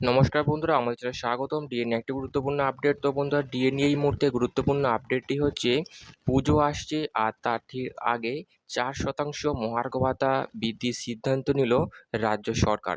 নমস্কার বন্ধুরা, আমাদের চ্যানেলে স্বাগতম। ডিএনএ একটি গুরুত্বপূর্ণ আপডেট তো বন্ধুরা ডিএনএ এই মুহূর্তে গুরুত্বপূর্ণ আপডেটটি হচ্ছে, পুজো আসছে আর তার ঠিক আগে চার শতাংশ মহার্ঘ ভাতা বৃদ্ধির সিদ্ধান্ত নিল রাজ্য সরকার।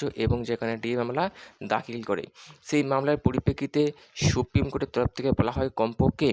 রাজ্য এবং যেখানে ডিএ মামলা দাখিল করে। সেই মামলার পরিপ্রেক্ষিতে সুপ্রিম কোর্টের তরফ থেকে বলা হয় কমপক্ষে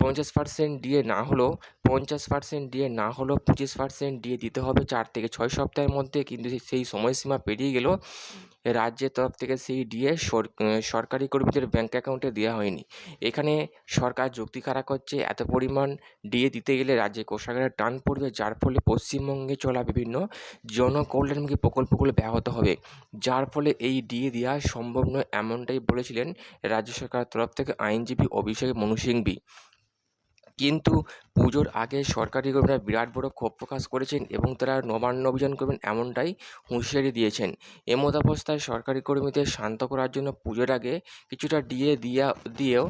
পঞ্চাশ পার্সেন্ট ডিএ না হলেও পঞ্চাশ পার্সেন্ট ডিএ না হলেও পঁচিশ পার্সেন্ট ডিএ দিতে হবে চার থেকে ছয় সপ্তাহের মধ্যে। কিন্তু সেই সময়সীমা পেরিয়ে গেলেও রাজ্যের তরফ থেকে সেই ডিএ সরকারি কর্মীদের ব্যাঙ্ক অ্যাকাউন্টে দেওয়া হয়নি। এখানে সরকার যুক্তি খাড়া করছে, এত পরিমাণ ডিএ দিতে গেলে রাজ্যে কোষাগারে টান পড়বে, যার ফলে পশ্চিমবঙ্গে চলা বিভিন্ন জনকল্যাণমুখী প্রকল্পগুলো ব্যাহত হবে। যার ফলে এই ডিএ দেওয়া সম্ভব নয় এমনটাই বলেছিলেন রাজ্য সরকারের তরফ থেকে আইনজীবী অভিষেক মনু সিংভি। কিন্তু পুজোর আগে সরকারি কর্মীরা বিরাট বড় ক্ষোভ প্রকাশ করেছেন এবং তারা নবান্ন অভিযান করবেন এমনটাই হুঁশিয়ারি দিয়েছেন। এমতাবস্থায় সরকারি কর্মীদের শান্ত করার জন্য পুজোর আগে কিছুটা ডিএ দিয়া, দিয়েও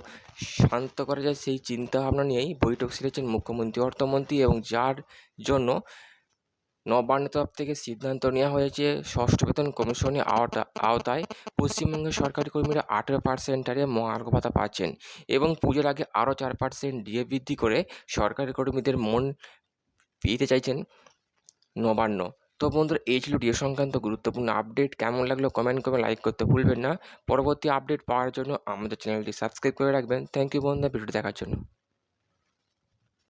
শান্ত করা যায় সেই চিন্তাভাবনা নিয়েই বৈঠক সেরেছেন মুখ্যমন্ত্রী, অর্থমন্ত্রী এবং যার জন্য নবান্নের তরফ থেকে সিদ্ধান্ত নেওয়া হয়েছে, ষষ্ঠ বেতন কমিশনের আওতা, আওতায় পশ্চিমবঙ্গের সরকারি কর্মীরা আঠেরো পার্সেন্টারে মহার্ঘ ভাতা পাচ্ছেন এবং পুজোর আগে আরও চার পার্সেন্ট ডিএ বৃদ্ধি করে সরকারি কর্মীদের মন পেতে চাইছেন নবান্ন। তো বন্ধুরা, এই ছিল ডিএ সংক্রান্ত গুরুত্বপূর্ণ আপডেট। কেমন লাগল কমেন্ট করে লাইক করতে ভুলবেন না। পরবর্তী আপডেট পাওয়ার জন্য আমাদের চ্যানেলটি সাবস্ক্রাইব করে রাখবেন। থ্যাংক ইউ বন্ধুরা, ভিডিওটি দেখার জন্য।